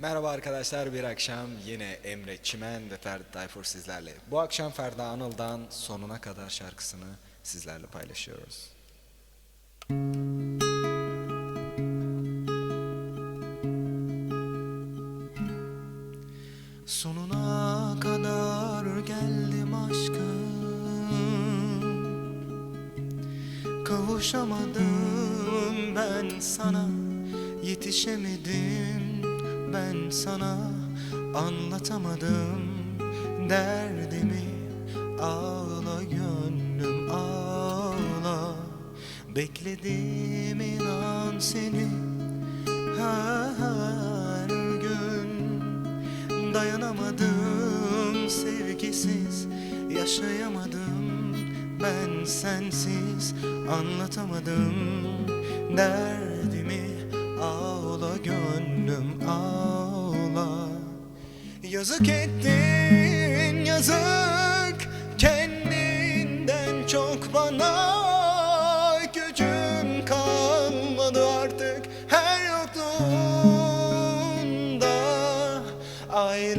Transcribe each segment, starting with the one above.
Merhaba arkadaşlar bir akşam yine Emre Çimen ve Ferdi Tayfur sizlerle. Bu akşam Ferdi Anıl'dan sonuna kadar şarkısını sizlerle paylaşıyoruz. Sonuna kadar geldim aşkım Kavuşamadım ben sana Yetişemedim ben sana Anlatamadım derdimi. Ağla gönlüm ağla. Bekledim inan seni her gün. Dayanamadım sevgisiz Yaşayamadım ben sensiz. Anlatamadım derdimi. Ağla gönlüm ağla Yazık ettin yazık. Kendinden çok bana Gücüm kalmadı artık. Her yokluğunda Aylar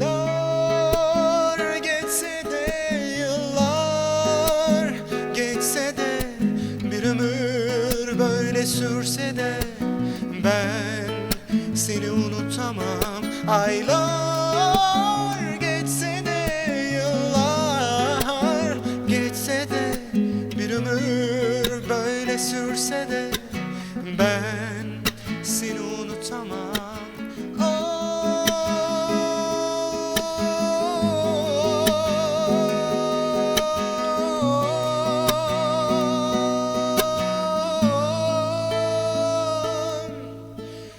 geçse de yıllar Geçse de bir ömür böyle sürse de Ben seni unutamam. Aylar sürse de Ben seni unutamam.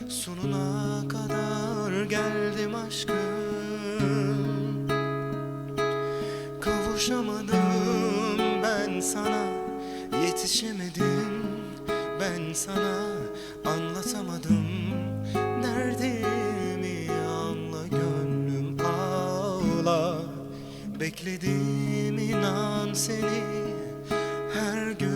Sonuna kadar geldim aşkım. Kavuşamadım ben sana Yetişemedim ben sana Anlatamadım. Derdimi anla gönlüm ağla. Bekledim inan seni her gün.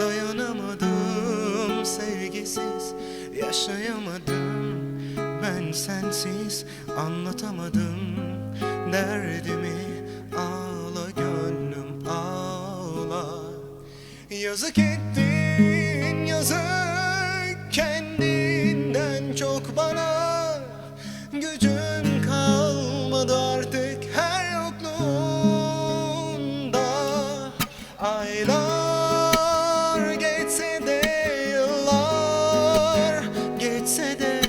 Dayanamadım sevgisiz Yaşayamadım. Ben sensiz Anlatamadım derdimi Yazık ettin yazık. Kendinden çok bana Gücün kalmadı artık her yokluğunda. Aylar geçse de yıllar Geçse de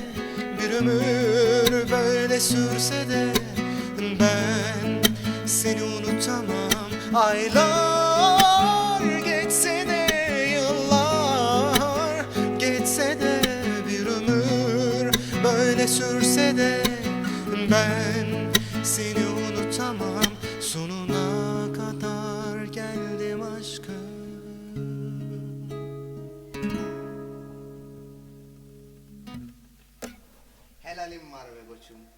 bir ömür böyle sürse de Ben seni unutamam. Aylar de sürse de ben seni unutamam. Sonuna kadar geldim aşkım. Helalim var be koçum.